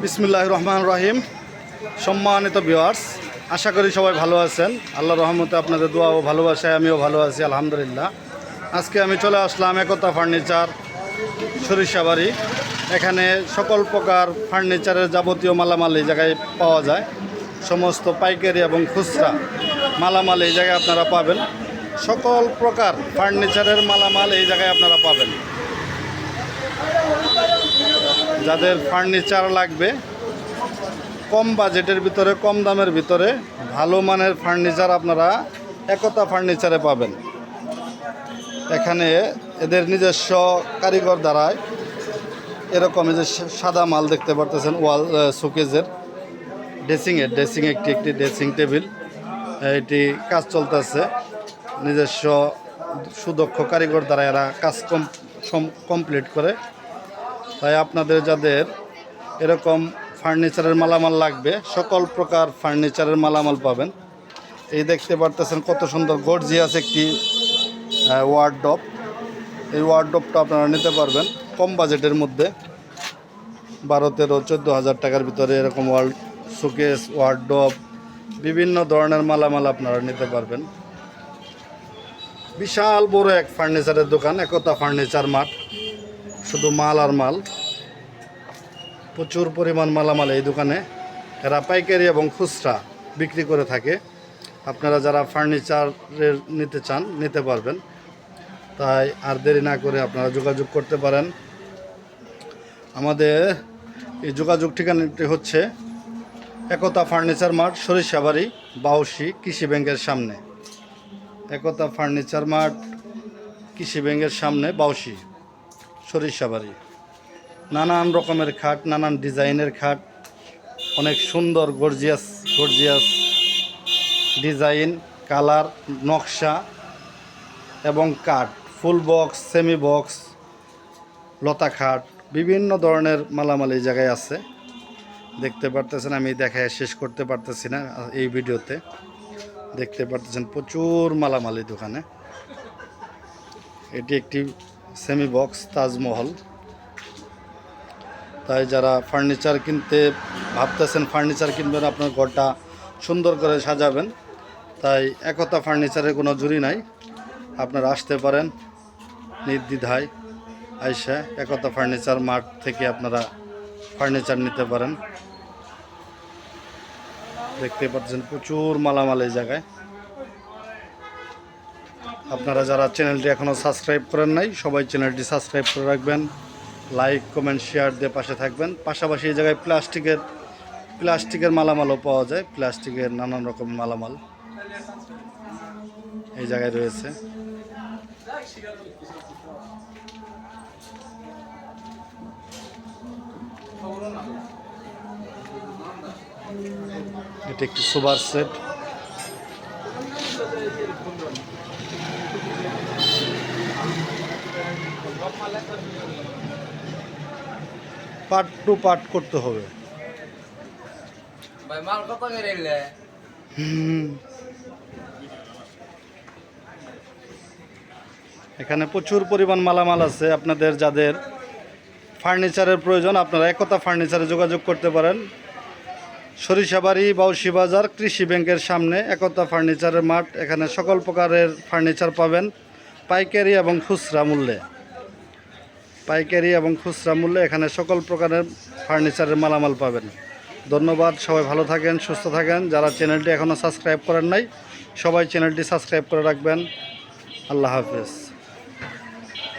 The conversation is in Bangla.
বিসমুল্লাহ রহমান রহিম। সম্মানিত ভিওয়ার্স আশা করি সবাই ভালো আছেন। আল্লাহ রহমতে আপনাদের দোয়া ও ভালোবাসায় আমিও ভালো আছি, আলহামদুলিল্লাহ। আজকে আমি চলে আসলাম একতা ফার্নিচার সরিষাবাড়ি। এখানে সকল প্রকার ফার্নিচারের যাবতীয় মালামাল এই জায়গায় পাওয়া যায়। সমস্ত পাইকারি এবং খুচরা মালামাল এই জায়গায় আপনারা পাবেন। সকল প্রকার ফার্নিচারের মালামাল এই জায়গায় আপনারা পাবেন। যাদের ফার্নিচার লাগবে, কম বাজেটের ভিতরে, কম দামের ভিতরে, ভালো মানের ফার্নিচার আপনারা একতা ফার্নিচারে পাবেন। এখানে এদের নিজস্ব কারিগর দ্বারায় এরকম যে সাদা মাল দেখতে পারতেছেন, ওয়াল শোকেজের ড্রেসিংয়ের ড্রেসিং একটি একটি ড্রেসিং টেবিল, এটি কাজ চলতেছে। নিজস্ব সুদক্ষ কারিগর দ্বারা এরা কাজ কম কমপ্লিট করে তাই আপনাদের যাদের এরকম ফার্নিচারের মালামাল লাগবে, সকল প্রকার ফার্নিচারের মালামাল পাবেন। এই দেখতে পারতেছেন কত সুন্দর গর্জিয়াস একটি ওয়ার্ডপ এই ওয়ার্ডপটা আপনারা নিতে পারবেন কম বাজেটের মধ্যে। বারো, তেরো, চোদ্দ হাজার টাকার ভিতরে এরকম ওয়ার্ল্ড শোকেস ওয়ার্ডপ বিভিন্ন ধরনের মালামাল আপনারা নিতে পারবেন। বিশাল বড় এক ফার্নিচারের দোকান, একতা ফার্নিচার মাঠ। শুধু মাল আর মাল। প্রচুর পরিমাণ মালামাল এই দোকানে। এরা পাইকারি এবং খুচরা বিক্রি করে থাকে, আপনারা যারা ফার্নিচারের নিতে চান, নিতে পারবেন। তাই আর দেরি না করে আপনারা যোগাযোগ করতে পারেন। আমাদের এই যোগাযোগ ঠিকানাটি হচ্ছে একতা ফার্নিচার মাঠ সরিষাবাড়ি, বাউসি, কৃষি ব্যাংকের সামনে। একতা ফার্নিচার মাঠ কৃষি ব্যাংকের সামনে, বাউসি। সরিষাবাড়ি নানান রকমের খাট, নানান ডিজাইনের খাট, অনেক সুন্দর গর্জিয়াস গর্জিয়াস ডিজাইন, কালার, নকশা এবং কাঠ, ফুল বক্স সেমি বক্স, লতা খাট, বিভিন্ন ধরনের মালামাল এই জায়গায় আছে। দেখতে পারতেছেন, আমি দেখায় শেষ করতে পারতেছি না এই ভিডিওতে। দেখতে পারতেছেন প্রচুর মালামাল এই দোকানে। এটি একটি সেমি বক্স তাজমহল। তাই যারা ফার্নিচার কিনতে ভাবতেছেন, ফার্নিচার কিনবেন, আপনার ঘরটা সুন্দর করে সাজাবেন। তাই একতা ফার্নিচারের কোনো জুরি নাই। আপনারা আসতে পারেন নির্দ্বিধায় আইসা একতা ফার্নিচার মার্ট থেকে আপনারা ফার্নিচার নিতে পারেন। দেখতে পাচ্ছেন প্রচুর মালামাল এই জায়গায়। আপনারা যারা চ্যানেলটি এখনও সাবস্ক্রাইব করেন নাই, সবাই চ্যানেলটি সাবস্ক্রাইব করে রাখবেন। লাইক কমেন্ট শেয়ার দিয়ে পাশে থাকবেন। পাশাপাশি এই জায়গায় প্লাস্টিকের প্লাস্টিকের মালামালও পাওয়া যায়। প্লাস্টিকের নানান রকম মালামাল এই জায়গায় রয়েছে। এটা একটি super set. Part two part করতে হবে। ভাই মাল কত করে এখানে প্রচুর পরিমাণ মালামাল আছে। আপনাদের যাদের ফার্নিচারের প্রয়োজন আপনারা একতা ফার্নিচারে যোগাযোগ করতে পারেন। সরিষাবাড়ি বাউসি বাজার কৃষি ব্যাংকের সামনে একতা ফার্নিচারের মাঠ। এখানে সকল প্রকারের ফার্নিচার পাবেন পাইকারি এবং খুচরা মূল্যে। পাইকারি এবং খুচরা মূল্যে এখানে সকল প্রকারের ফার্নিচারের মালামাল পাবেন। ধন্যবাদ, সবাই ভালো থাকেন, সুস্থ থাকেন। যারা চ্যানেলটি এখনও সাবস্ক্রাইব করেন নাই, সবাই চ্যানেলটি সাবস্ক্রাইব করে রাখবেন। আল্লাহ হাফেজ।